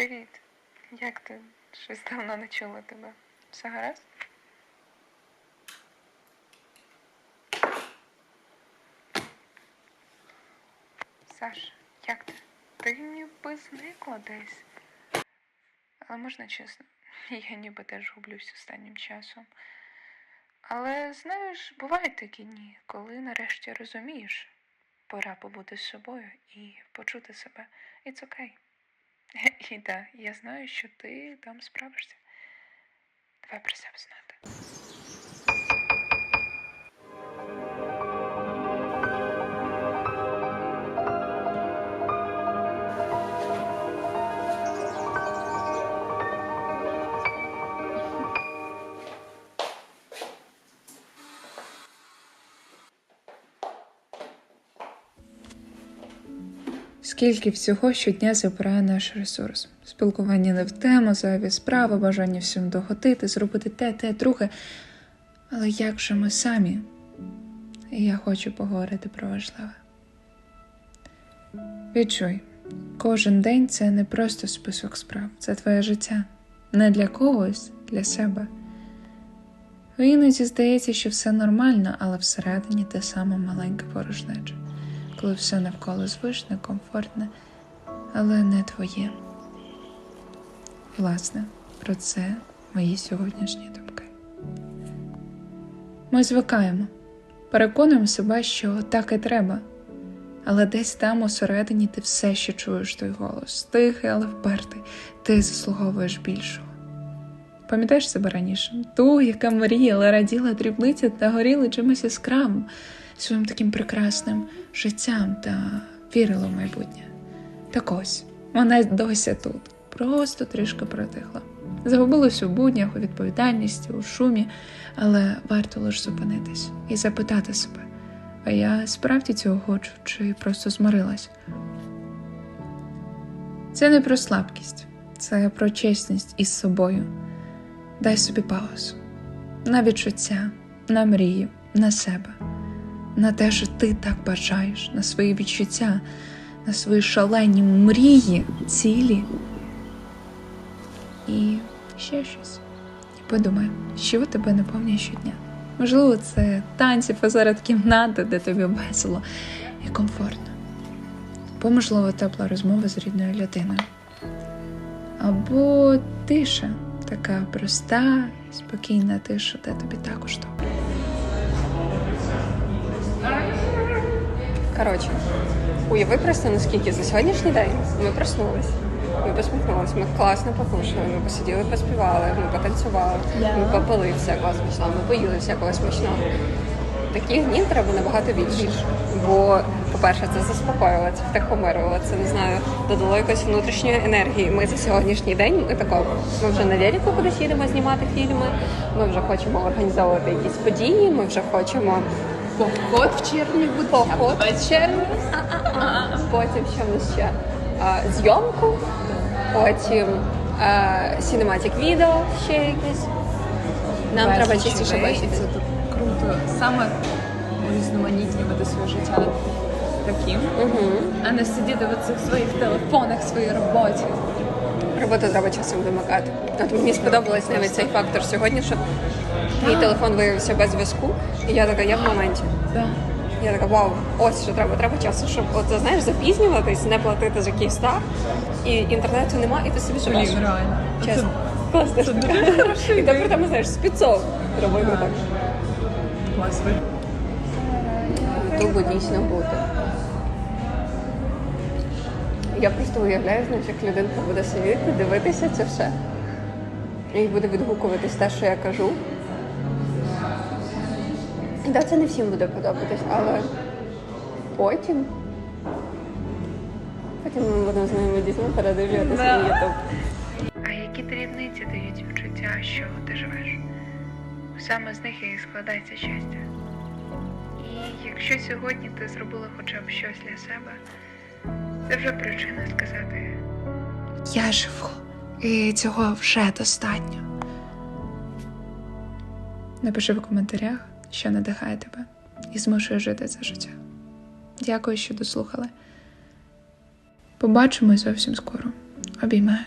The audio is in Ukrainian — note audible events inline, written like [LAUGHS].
Привіт. Як ти? Щось давно не чула тебе. Все гаразд? Саш, як ти? Ти ніби зникла десь. Але можна чесно, я ніби теж гублюсь останнім часом. Але знаєш, бувають такі дні, коли нарешті розумієш, пора побути з собою і почути себе. It's okay. [LAUGHS] І да, я знаю, що ти там справишся. Давай про себе знати. Скільки всього щодня забирає наш ресурс. Спілкування не в тему, зайві справи, бажання всім догодити, зробити те, те, друге. Але як же ми самі? І я хочу поговорити про важливе. Відчуй, кожен день це не просто список справ, це твоє життя. Не для когось, для себе. Іноді здається, що все нормально, але всередині те саме маленьке порожнече коли все навколо звичне, комфортне, але не твоє. Власне, про це мої сьогоднішні думки. Ми звикаємо, переконуємо себе, що так і треба, але десь там усередині ти все ще чуєш той голос, тихий, але впертий, ти заслуговуєш більшого. Пам'ятаєш себе раніше, ту, яка мріяла, раділа дрібниці та горіла чимось яскравим, своїм таким прекрасним життям та вірила в майбутнє. Так ось, вона досі тут, просто трішки притихла. Загубилась у буднях, у відповідальності, у шумі, але варто лише зупинитись і запитати себе, а я справді цього хочу чи просто змирилась? Це не про слабкість, це про чесність із собою. Дай собі паузу на відчуття, на мрію, на себе, на те, що ти так бажаєш, на свої відчуття, на свої шалені мрії, цілі і ще щось. І подумай, що тебе наповнює щодня. Можливо, це танці посеред кімнати, де тобі весело і комфортно. Або, можливо, тепла розмова з рідною людиною. Або тиша, така проста, спокійна тиша, де тобі також добре. Коротше, уяви просто наскільки за сьогоднішній день ми проснулись. Ми посміхнулися, ми класно покушали, ми посиділи, поспівали, ми потанцювали, ми попили всякого смачного, ми поїли всякого смачного. Таких днів треба набагато більше. Бо, по-перше, це заспокоювало, це втихомирювало, це не знаю, додало якоїсь внутрішньої енергії. Ми за сьогоднішній день ми тако, ми вже на велику кудись їдемо знімати фільми. Ми вже хочемо організовувати якісь події. Ми вже хочемо Поход в червні буде. поход в червні. Потім що в нас ще? Зйомку, потім сінематік відео ще якесь. Нам треба частіше бачити. Це тут круто. Саме різноманітнювати своє життя таким, а не сидіти в цих своїх телефонах, своїй роботі. Роботу треба часом вимикати. От мені сподобалось навіть цей фактор сьогодні, що мій телефон виявився без зв'язку, і я така, я в моменті. Я така, вау, ось що треба, треба часу, щоб от знаєш, запізнюватись, не платити за Київстар, і інтернету нема, і ти собі живеш. Блін, реально. Чесно. Класно. це дуже хороша І тепер там, знаєш, спецов робити так. Клас. Ютубу дійсно бути. Я просто уявляю, знаєш, як людинка буде сидіти, дивитися це все. І буде відгукуватись те, що я кажу. Так, це не всім буде подобатись, але потім. Потім ми будемо з ними дійсно передивлюватися Да. на Ютуб. А які дрібниці дають відчуття, що ти живеш? Саме з них і складається щастя. І якщо сьогодні ти зробила хоча б щось для себе, це вже причина сказати Я живу, і цього вже достатньо. Напиши в коментарях, що надихає тебе і змушує жити це життя. Дякую, що дослухали. Побачимось зовсім скоро. Обіймаю.